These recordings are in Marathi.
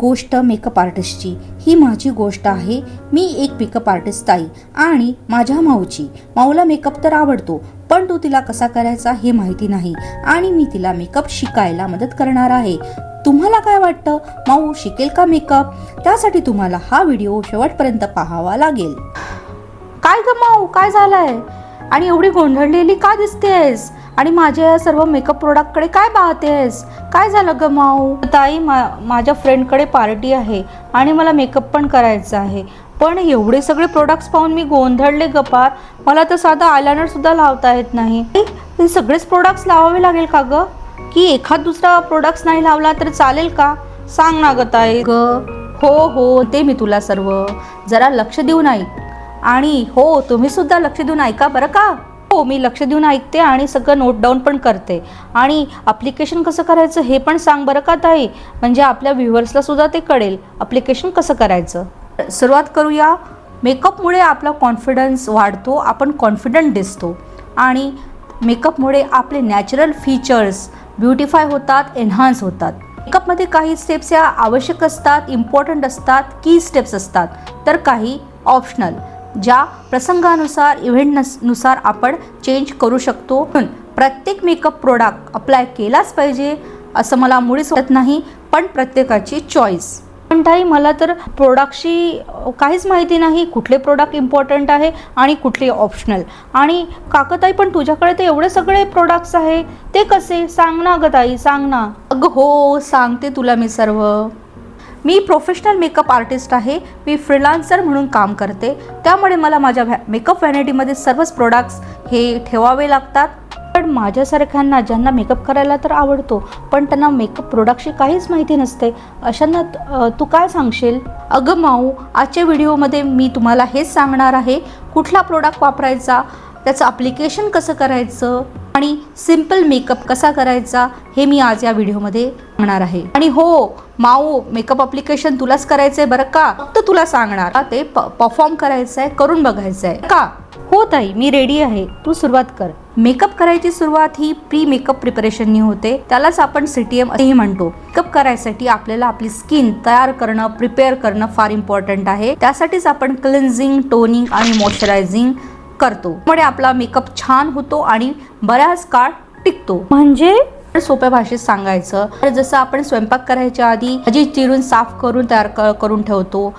गोष्ट मेकअप आर्टिस्टची ही माझी गोष्ट आहे. मी एक मेकअप आर्टिस्ट ताई आणि माझ्या माऊची. माऊला मेकअप तर आवडतो पण तो तिला कसा करायचा हे माहिती नाही आणि मी तिला मेकअप शिकायला मदत करणार आहे. तुम्हाला काय वाटतं? माऊ शिकेल का मेकअप त्यासाठी तुम्हाला हा व्हिडिओ शेवटपर्यंत पाहावा लागेल. काय ग माऊ? काय झालंय? आणि एवढी गोंधळलेली का दिसतेस? आणि माझ्या या सर्व मेकअप प्रोडक्टकडे काय पाहतेस? काय झालं ग माऊ? ताई मा माझ्या फ्रेंडकडे पार्टी आहे आणि मला मेकअप पण करायचं आहे. पण एवढे सगळे प्रोडक्ट्स पाहून मी गोंधळले गपार मला तर साधा आयलायनरसुद्धा लावता येत नाही. हे सगळेच प्रोडक्ट्स लावावे लागेल का ग? की एखाद दुसरा प्रोडक्ट्स नाही लावला तर चालेल का? सांग ना ग ताई. ग हो हो ते मी तुला सर्व जरा लक्ष देऊन ऐक. आणि हो तुम्ही सुद्धा लक्ष देऊन ऐका बरं का? हो मी लक्ष देऊन ऐकते आणि सगळं नोट डाऊन पण करते. आणि अप्लिकेशन कसं करायचं हे पण सांग बरं का ताई? म्हणजे आपल्या व्ह्युअर्सला सुद्धा ते कळेल. अप्लिकेशन कसं करायचं? सुरुवात करूया. मेकअपमुळे आपला कॉन्फिडन्स वाढतो आपण कॉन्फिडंट दिसतो. आणि मेकअपमुळे आपले नॅचरल फीचर्स ब्युटिफाय होतात एन्हान्स होतात. मेकअपमध्ये काही स्टेप्स या आवश्यक असतात इम्पॉर्टंट असतात की स्टेप्स असतात. तर काही ऑप्शनल ज्या प्रसंगानुसार इव्हेंटनुसार आपण चेंज करू शकतो. प्रत्येक मेकअप प्रोडक्ट अप्लाय केलाच पाहिजे असं मला मुळीच वाटत नाही पण प्रत्येकाची चॉईस पण ताई मला तर प्रोडक्टशी काहीच माहिती नाही कुठले प्रोडक्ट इम्पॉर्टंट आहे आणि कुठले ऑप्शनल आणि काकताई पण तुझ्याकडे तर एवढे सगळे प्रोडक्ट्स आहे ते कसे? सांग ना ग ताई सांग ना. अगं हो सांगते तुला मी सर्व. मी प्रोफेशनल मेकअप आर्टिस्ट आहे. मी फ्रीलान्सर म्हणून काम करते. त्यामुळे मला माझ्या व्हॅ मेकअप व्हॅनिटीमध्ये सर्वच प्रोडक्ट्स हे ठेवावे लागतात. पण माझ्यासारख्यांना ज्यांना मेकअप करायला तर आवडतो पण त्यांना मेकअप प्रोडक्टची काहीच माहिती नसते. अशांना तू काय सांगशील? अगं माऊ आजच्या व्हिडिओमध्ये मी तुम्हाला हेच सांगणार आहे. कुठला प्रोडक्ट वापरायचा? त्याचं अप्लिकेशन कसं करायचं? आणि सिंपल मेकअप कसा करायचा? हे मी आज या व्हिडिओमध्ये सांगणार आहे. आणि हो माऊ मेकअप अप्लिकेशन तुलाच करायचंय बरं का? फक्त तुला सांगणार ते परफॉर्म करायचं आहे करून बघायचं आहे का? हो ताई मी रेडी आहे. तू सुरुवात कर. मेकअप करायची सुरुवात ही प्री मेकअप प्रिपरेशननी होते. त्यालाच आपण सी टी एम असेही म्हणतो. मेकअप करायसाठी आपल्याला आपली स्किन तयार करणं प्रिपेअर करणं फार इम्पॉर्टंट आहे. त्यासाठीच आपण क्लिन्झिंग टोनिंग आणि मॉइश्चरायझिंग करतो. त्यामुळे आपला मेकअप छान होतो आणि बऱ्याच काळ टिकतो. म्हणजे सोप्या भाषेत सांगायचं तर जसं आपण स्वयंपाक करायच्या आधी भाजी चिरून साफ करून तयार करून ठेवतो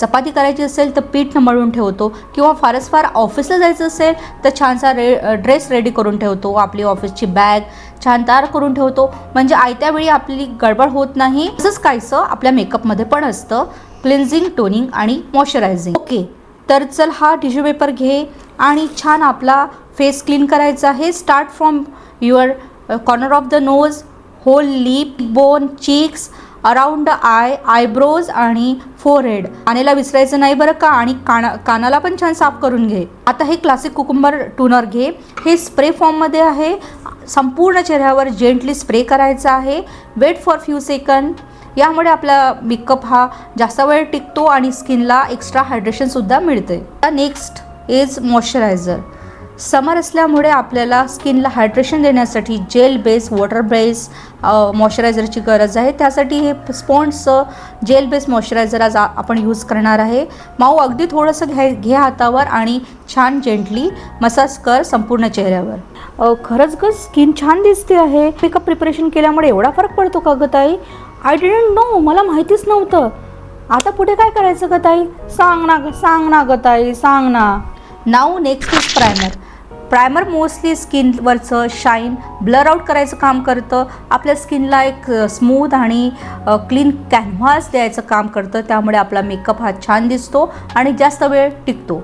चपाती करायची असेल तर पीठ मळून ठेवतो किंवा फारच फार ऑफिसला जायचं असेल तर छानसा रे ड्रेस रेडी करून ठेवतो आपली ऑफिसची बॅग छान तयार करून ठेवतो. म्हणजे आयत्या वेळी आपली गडबड होत नाही. तसंच काहीसं आपल्या मेकअपमध्ये पण असतं क्लिन्झिंग टोनिंग आणि मॉइश्चरायझिंग ओके तर चल हा टिश्यू पेपर घे आणि छान आपला फेस क्लीन करायचा आहे. Start from your corner of the nose hole lip bone cheeks around the eye eyebrows आणि फोरहेड कानेला विसरायचं नाही बरं का? आणि काना कानाला पण छान साफ करून घे. आता हे क्लासिक कुकुंबर टूनर घे. हे स्प्रे फॉर्ममध्ये आहे. संपूर्ण चेहऱ्यावर जेंटली स्प्रे करायचा आहे. वेट फॉर फ्यू सेकंड यामुळे आपला मेकअप हा जास्त वेळ टिकतो आणि स्किनला एक्स्ट्रा हायड्रेशनसुद्धा मिळते. नेक्स्ट इज मॉइश्चरायझर समर असल्यामुळे आपल्याला स्किनला हायड्रेशन देण्यासाठी जेल बेस वॉटर बेस मॉइश्चरायझरची गरज आहे. त्यासाठी हे स्पॉन्सचं जेल बेस मॉइश्चरायझर आज आपण यूज करणार आहे. माऊ अगदी थोडंसं घ्याय घे हातावर आणि छान जेंटली मसाज कर संपूर्ण चेहऱ्यावर. खरंच ग स्किन छान दिसते आहे. मेकअप प्रिपरेशन केल्यामुळे एवढा फरक पडतो का ग ताई? आय डिडंट नो मला माहितीच नव्हतं. आता पुढे काय करायचं ग ताई? सांग ना सांग ना ग ताई सांग ना. Now next is primer primer mostly स्किनवरचं shine blur out करायचं काम करतं. आपल्या स्किनला एक स्मूथ आणि क्लीन कॅनव्हास द्यायचं काम करतं. त्यामुळे आपला मेकअप हा छान दिसतो आणि जास्त वेळ टिकतो.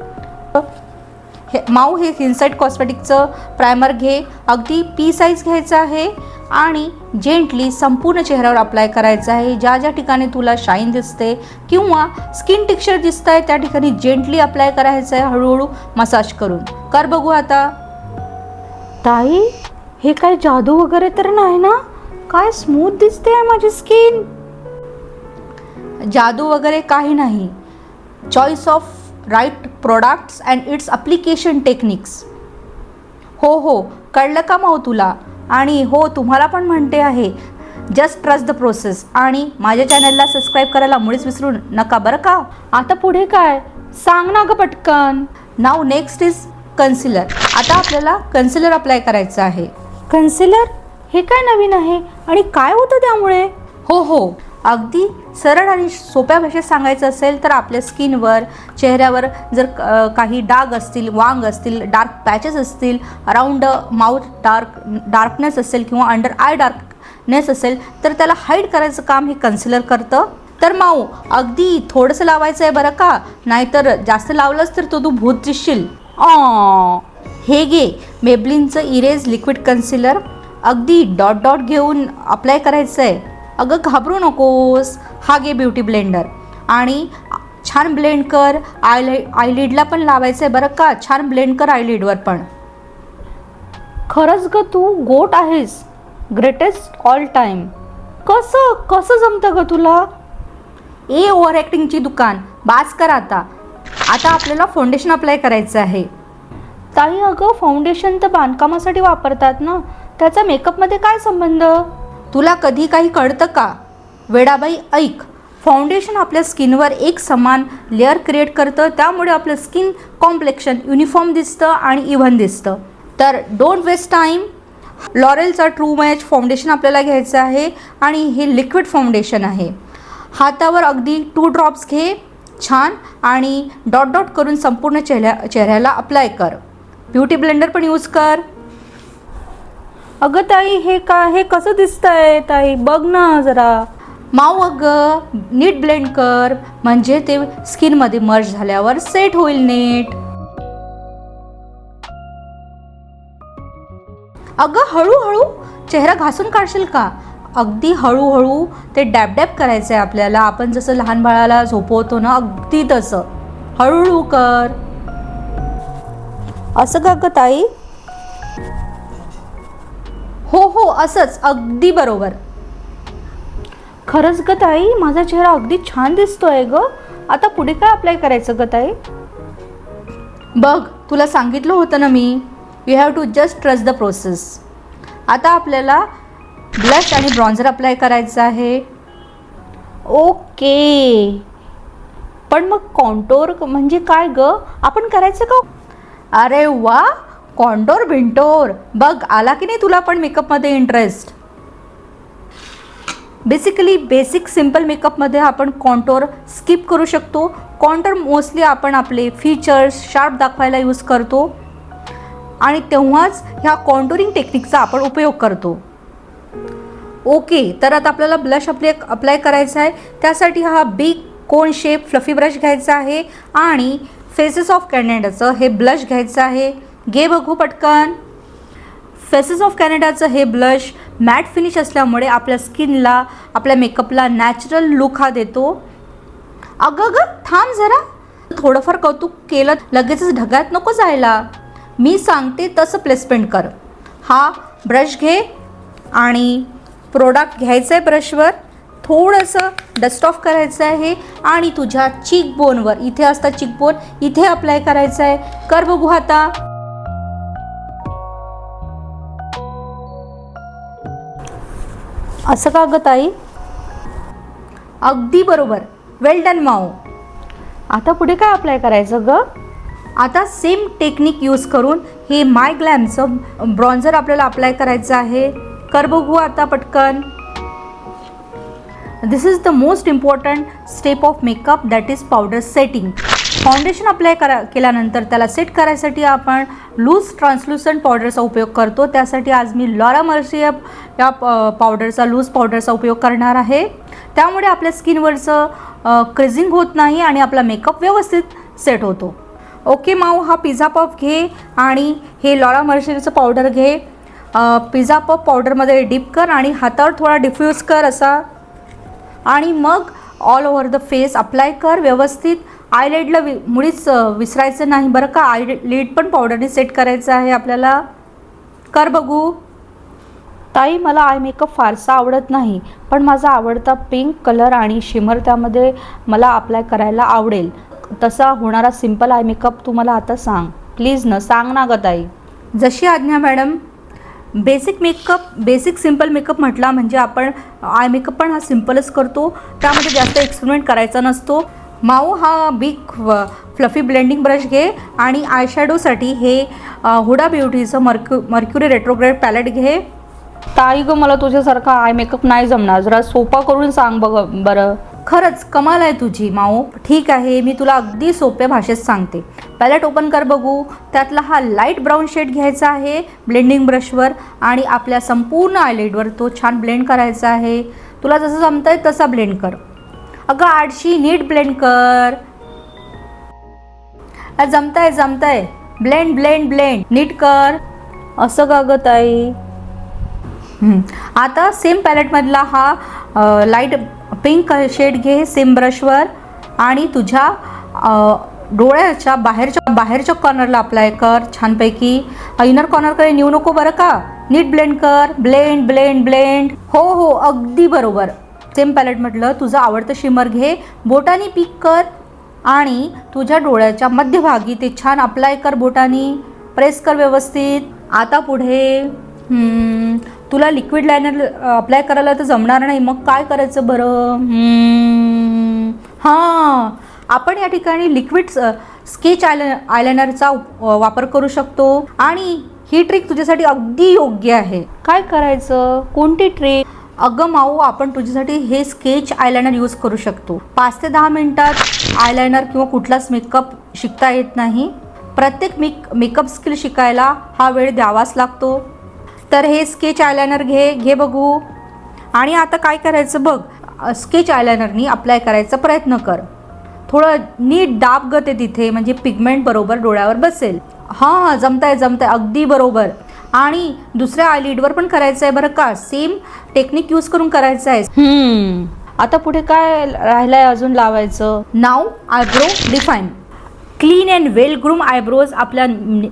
हे माऊ हे इन्साईट कॉस्मेटिकचं प्रायमर घे अगदी पी साईज घ्यायचं आहे आणि जेंटली संपूर्ण चेहऱ्यावर अप्लाय करायचं आहे. ज्या ज्या ठिकाणी तुला शाईन दिसते किंवा स्किन टेक्स्चर दिसत आहे त्या ठिकाणी जेंटली अप्लाय करायचं आहे हळूहळू मसाज करून. कर बघू आता. ताई हे काय जादू वगैरे तर नाही ना? काय स्मूथ दिसते आहे माझी स्किन जादू वगैरे काही नाही. Choice of right products and its application techniques हो हो कळलं का माऊ तुला? आणि हो तुम्हाला पण म्हणते आहे. जस्ट ट्रस्ट द प्रोसेस आणि माझ्या चॅनलला सबस्क्राईब करायला मुळीच विसरू नका बरं का? आता पुढे काय? सांग ना ग पटकन. नाव नेक्स्ट इज कन्सिलर आता आपल्याला कन्सिलर अप्लाय करायचं आहे. कन्सिलर हे काय नवीन आहे? आणि काय होतं त्यामुळे? हो हो. अगदी सरळ आणि सोप्या भाषेत सांगायचं असेल तर आपल्या स्किनवर चेहऱ्यावर जर काही डाग असतील वांग असतील डार्क पॅचेस असतील अराउंड माउथ डार्क डार्कनेस असेल किंवा अंडर आय डार्कनेस असेल तर त्याला हाईड करायचं काम हे कन्सिलर करतं. तर माऊ अगदी थोडंसं लावायचं आहे बरं का? नाहीतर जास्त लावलंच तर तो तू भूत दिसशील. ऑ हे घे मेबलिनचं इरेज लिक्विड कन्सिलर. अगदी डॉट डॉट घेऊन अप्लाय करायचं आहे अगं घाबरू नकोस. हा घे ब्युटी ब्लेंडर आणि छान ब्लेंड कर. आय आयलिडला पण लावायचं आहे बरं का? छान ब्लेंड कर आयलिडवर पण. खरंच ग तू गोट आहेस. ग्रेटेस्ट ऑल टाइम कसं? कसं जमतं ग तुला? ए ओव्हर ॲक्टिंगची दुकान. बास कर आता. आता आपल्याला फाउंडेशन अप्लाय करायचं आहे. ताई अगं फाउंडेशन तर बांधकामासाठी वापरतात ना? त्याचा मेकअपमध्ये काय संबंध? तुला कधी काही कळतं का? वेडाबाई ऐक. फाउंडेशन आपल्या स्किनवर एक समान लेअर क्रिएट करतं त्यामुळे आपलं स्किन कॉम्प्लेक्शन युनिफॉर्म दिसतं आणि इव्हन दिसतं. तर डोंट वेस्ट टाईम लॉरेलचा ट्रू मॅच फाउंडेशन आपल्याला घ्यायचं आहे आणि हे लिक्विड फाउंडेशन आहे. हातावर अगदी टू ड्रॉप्स घे छान. आणि डॉट डॉट करून संपूर्ण चेहऱ्या चेहऱ्याला अप्लाय कर. ब्युटी ब्लेंडर पण यूज कर. अगं ताई हे काय हे कसं दिसतंय? ताई बघ ना जरा. माऊ अगं नीट ब्लेंड कर. म्हणजे ते स्किनमध्ये मर्ज झाल्यावर सेट होईल नीट. अगं हळूहळू चेहरा घासून काढशील का? अगदी हळूहळू ते डॅब डॅब करायचं आहे आपल्याला. आपण जसं लहान बाळाला झोपवतो ना अगदी तसं. हळूहळू कर. असं का ग ताई? हो हो असंच. अगदी बरोबर. खरंच ग ताई माझा चेहरा अगदी छान दिसतोय ग. आता पुढे काय अप्लाय करायचं ग ताई? बघ तुला सांगितलं होतं ना मी you have to just trust the process आता आपल्याला ब्लश आणि ब्रॉन्झर अप्लाय करायचं आहे. ओके. पण मग कॉन्टोर म्हणजे काय ग? आपण करायचं का? अरे वा! कॉन्डोर भिंटोर. बघ आला की नाही तुला पण मेकअपमध्ये इंटरेस्ट बेसिकली बेसिक सिंपल मेकअपमध्ये आपण कॉन्टोर स्किप करू शकतो. कॉन्टोर मोस्टली आपण आपले फीचर्स शार्प दाखवायला यूज करतो. आणि तेव्हाच ह्या कॉन्टोरिंग टेक्निकचा आपण उपयोग करतो. ओके तर आता आपल्याला ब्लश अप्लाय अप्लाय करायचा आहे. त्यासाठी हा big cone shape fluffy brush घ्यायचा आहे. आणि फेसेस ऑफ कॅनेडाचं हे ब्लश घ्यायचं आहे. घे बघू पटकन. फेसेस ऑफ कॅनडाचं हे ब्लश मॅट फिनिश असल्यामुळे आपल्या स्किनला आपल्या मेकअपला नॅचरल लुक हा देतो. अगं अगं थांब जरा. थोडंफार कौतुक केलं लगेचच ढगात नको जायला. मी सांगते तसं प्लेसमेंट कर. हा ब्रश घे आणि प्रोडक्ट घ्यायचं आहे ब्रशवर थोडंसं डस्ट ऑफ करायचं आहे आणि तुझ्या चिकबोनवर इथे असता चिकबोन इथे अप्लाय करायचं आहे कर बघू आता. असं का गं ताई? अगदी बरोबर. Well done Mau. आता पुढे काय अप्लाय करायचं ग? आता सेम टेक्निक यूज करून हे माय ग्लॅमचं ब्रॉन्झर आपल्याला अप्लाय करायचं आहे. कर बघू आता पटकन. This is the most important step of makeup that is powder setting foundation apply करा केल्यानंतर त्याला सेट करायसाठी आपण लूज ट्रान्सल्युसंट पावडरचा उपयोग करतो. त्यासाठी आज मी लॉरा मर्सी या या पावडरचा लूज पावडरचा उपयोग करणार आहे. त्यामुळे आपल्या स्किनवरचं क्रेझिंग होत नाही आणि आपला मेकअप व्यवस्थित सेट होतो. ओके माऊ हा पिझ्झा पफ घे आणि हे लॉरा मर्शरीचं पावडर घे. पिझ्झा पफ पावडरमध्ये डिप कर आणि हातावर थोडा डिफ्यूज कर असा. आणि मग all over the face apply कर व्यवस्थित. आयलेडला वि मुळीच विसरायचं नाही. बरं का? आय लिड पण पावडरने सेट करायचं आहे आपल्याला. कर बघू. ताई मला आय मेकअप फारसा आवडत नाही पण माझा आवडता पिंक कलर आणि शिमर त्यामध्ये मला अप्लाय करायला आवडेल. तसा होणारा सिंपल आय मेकअप तू मला आता सांग. प्लीज न सांग ना ग ताई. जशी आज्ञा madam basic makeup basic simple makeup म्हटला म्हणजे आपण आय मेकअप पण हा सिम्पलच करतो. त्यामध्ये जास्त एक्सपेरिमेंट करायचा नसतो. माऊ हा बिग फ्लफी ब्लेंडिंग ब्रश घे आणि आयशॅडोसाठी हे हुडा ब्युटीचं मर्क्यु मर्क्युरी रेट्रोग्रेड पॅलेट घे. ताई ग मला तुझ्यासारखा आय मेकअप नाही जमणार. जरा सोपा करून सांग बघ बरं. खरंच कमाल आहे तुझी माऊ. ठीक आहे मी तुला अगदी सोप्या भाषेत सांगते. पॅलेट ओपन कर बघू. त्यातला हा लाइट ब्राऊन शेड घ्यायचा आहे ब्लेंडिंग ब्रशवर आणि आपल्या संपूर्ण आयलेडवर तो छान ब्लेंड करायचा आहे. तुला जसं जमतंय तसा ब्लेंड कर. अगं आडशी नीट ब्लेंड कर. अ, जमतंय जमतंय. ब्लेंड ब्लेंड ब्लेंड नीट कर. असं का ग ताई. आता सेम पॅलेटमधला हा लाइट पिंक शेड घे सेम ब्रशवर आणि तुझ्या डोळ्याच्या बाहेरच्या बाहेरच्या कॉर्नरला अप्लाय कर छानपैकी. इनर कॉर्नरकडे नेऊ नको बरं का? नीट ब्लेंड कर. ब्लेंड ब्लेंड ब्लेंड हो हो. अगदी बरोबर. सेम पॅलेट म्हटलं तुझं आवडतं शिमर घे बोटानी पिक कर आणि तुझ्या डोळ्याच्या मध्यभागी ते छान अप्लाय कर बोटानी. प्रेस कर व्यवस्थित. आता पुढे तुला लिक्विड लायनर अप्लाय करायला तर जमणार नाही. मग काय करायचं बरं? हां. आपण या ठिकाणी लिक्विड स्केच आय आयलायनरचा वापर करू शकतो. आणि ही ट्रिक तुझ्यासाठी अगदी योग्य आहे. काय करायचं? कोणती ट्रिक अगं माऊ आपण तुझ्यासाठी हे स्केच आयलायनर यूज करू शकतो. पाच ते दहा मिनिटात आयलायनर किंवा कुठलाच मेकअप शिकता येत नाही. प्रत्येक मेक मेकअप स्किल शिकायला हा वेळ द्यावाच लागतो. तर हे स्केच आयलायनर घे घे बघू. आणि आता काय करायचं बघ स्केच आयलायनरनी अप्लाय करायचा प्रयत्न कर. थोडं नीट डाब ग ते तिथे म्हणजे पिगमेंट बरोबर डोळ्यावर बसेल. हां हां जमताय जमताय अगदी बरोबर. आणि दुसऱ्या आयलिडवर पण करायचं आहे बरं का. सेम टेक्निक यूज करून करायचं आहे. आता पुढे काय राहिलंय अजून लावायचं? नाव eyebrow define clean and well groom eyebrows आपल्या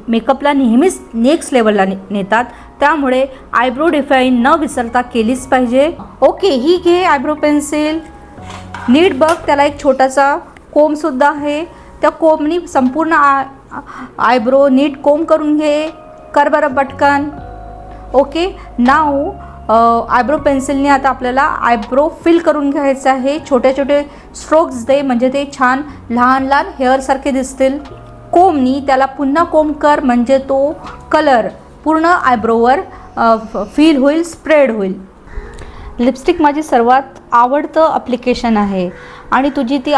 मेकअपला नेहमीच नेक्स्ट लेवलला ने नेतात. त्यामुळे आयब्रो डिफाईन न विसरता केलीच पाहिजे. ओके ही घे आयब्रो पेन्सिल नीट बघ त्याला एक छोटासा कोंबसुद्धा आहे. त्या कोंबनी संपूर्ण आय आयब्रो नीट कोंब करून घे. कर बरं पटकन. ओके नाव आयब्रो पेन्सिलने आता आपल्याला आयब्रो फिल करून घ्यायचं आहे. छोटे छोटे स्ट्रोक्स दे म्हणजे ते छान लहान लहान हेअरसारखे दिसतील. कोमनी त्याला पुन्हा कोम कर म्हणजे तो कलर पूर्ण आयब्रोवर फील होईल स्प्रेड होईल. लिपस्टिक माझी सर्वात आवडतं अप्लिकेशन आहे. आणि तुझी ती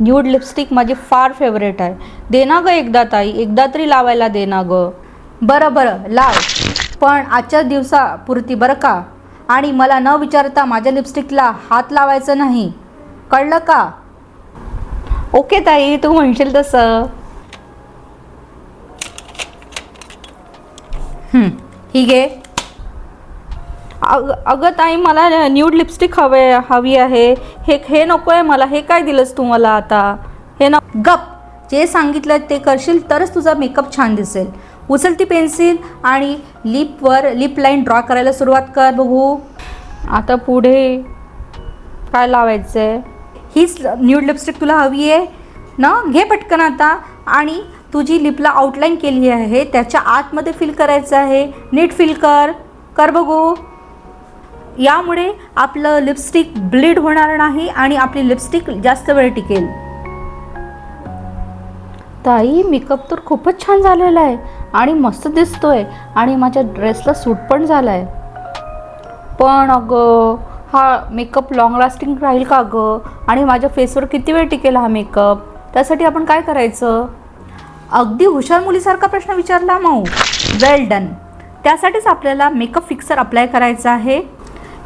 न्यूड लिपस्टिक माझी फार फेवरेट आहे. दे ना ग एकदा ताई. एकदा तरी लावायला दे ना ग. बरं बरं लाव. पण आजच्या दिवसापुरती बरं का? आणि मला न विचारता माझ्या लिपस्टिकला हात लावायचं नाही. कळलं का? ओके ताई तू म्हणशील तसं. हं, ही घे. अग अगं ताई मला न्यूड लिपस्टिक हवे हवी आहे. हे हे नको आहे मला. हे काय दिलंस तू मला आता? हे न गप. जे सांगितलं ते करशील तरच तुझा मेकअप छान दिसेल. उचल ती पेन्सिल आणि लिपवर लिप लाईन ड्रॉ करायला सुरुवात कर बघू. आता पुढे काय लावायचं आहे हीच न्यूड लिपस्टिक तुला हवी आहे. ना घे पटकन आता. आणि तुझी लिपला आउटलाईन केली आहे त्याच्या आतमध्ये फिल करायचं आहे. नीट फिल कर. कर बघू. यामुळे आपलं लिपस्टिक ब्लीड होणार नाही आणि आपली लिपस्टिक जास्त वेळ टिकेल. ताई मेकअप तर खूपच छान झालेला आहे. आणि मस्त दिसतोय. आणि माझ्या ड्रेसला सूट पण झाला आहे पण अगं हा मेकअप लॉंग लास्टिंग राहील का गं? आणि माझ्या फेसवर किती वेळ टिकेल हा मेकअप त्यासाठी आपण काय करायचं? अगदी हुशार मुलीसारखा प्रश्न विचारला माऊ. वेल डन त्यासाठीच आपल्याला मेकअप फिक्सर अप्लाय करायचं आहे.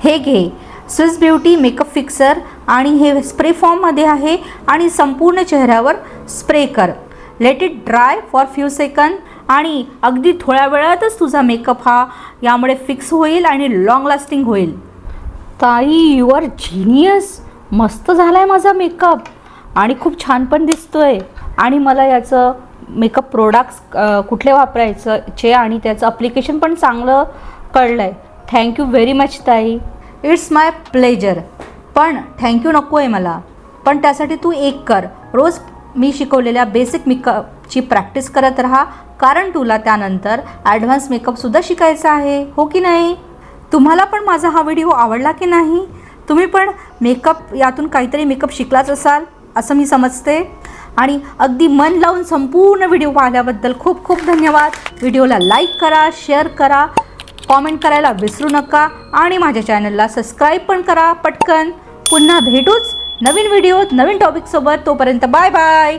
हे घे. स्विस ब्युटी मेकअप फिक्सर आणि हे स्प्रे फॉर्ममध्ये आहे आणि संपूर्ण चेहऱ्यावर स्प्रे कर. Let it dry for few second आणि अगदी थोड्या वेळातच तुझा मेकअप हा यामुळे फिक्स होईल आणि लॉंग लास्टिंग होईल. ताई यू आर जिनियस मस्त झाला आहे माझा मेकअप आणि खूप छान पण दिसतो आहे आणि मला याचं मेकअप प्रोडक्ट्स कुठले वापरायचं चे आणि त्याचं अप्लिकेशन पण चांगलं कळलं आहे थँक्यू व्हेरी मच ताई. इट्स माय प्लेजर पण थँक्यू नको आहे मला. पण त्यासाठी तू एक कर. रोज मी शिकवलेल्या बेसिक मेकअप ची प्रॅक्टिस करत राहा. कारण तुला त्यानंतर ॲडव्हान्स मेकअपसुद्धा शिकायचा आहे. हो की नाही? तुम्हाला पण माझा हा व्हिडिओ आवडला की नाही? तुम्ही पण मेकअप यातून काहीतरी मेकअप शिकलाच असाल असं मी समजते. आणि अगदी मन लावून संपूर्ण व्हिडिओ पाहिल्याबद्दल खूप खूप धन्यवाद. व्हिडिओला लाईक करा शेअर करा कॉमेंट करायला विसरू नका आणि माझ्या चॅनलला सबस्क्राईब पण करा पटकन. पुन्हा भेटूच नवीन व्हिडिओ नवीन टॉपिकसोबत तोपर्यंत बाय बाय